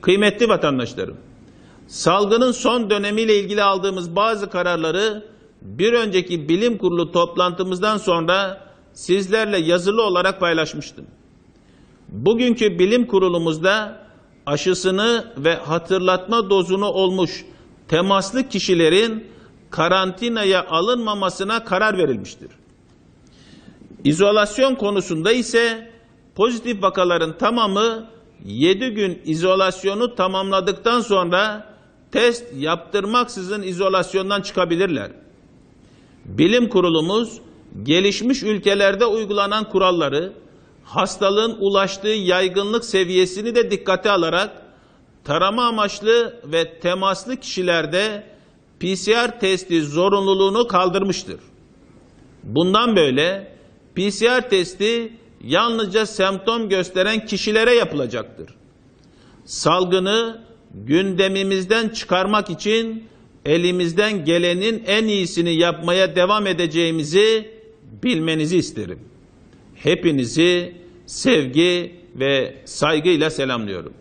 Kıymetli vatandaşlarım, salgının son dönemiyle ilgili aldığımız bazı kararları bir önceki bilim kurulu toplantımızdan sonra sizlerle yazılı olarak paylaşmıştım. Bugünkü bilim kurulumuzda aşısını ve hatırlatma dozunu olmuş temaslı kişilerin karantinaya alınmamasına karar verilmiştir. İzolasyon konusunda ise pozitif vakaların tamamı 7 gün izolasyonu tamamladıktan sonra test yaptırmaksızın izolasyondan çıkabilirler. Bilim kurulumuz gelişmiş ülkelerde uygulanan kuralları, hastalığın ulaştığı yaygınlık seviyesini de dikkate alarak tarama amaçlı ve temaslı kişilerde PCR testi zorunluluğunu kaldırmıştır. Bundan böyle PCR testi yalnızca semptom gösteren kişilere yapılacaktır. Salgını gündemimizden çıkarmak için elimizden gelenin en iyisini yapmaya devam edeceğimizi bilmenizi isterim. Hepinizi sevgi ve saygıyla selamlıyorum.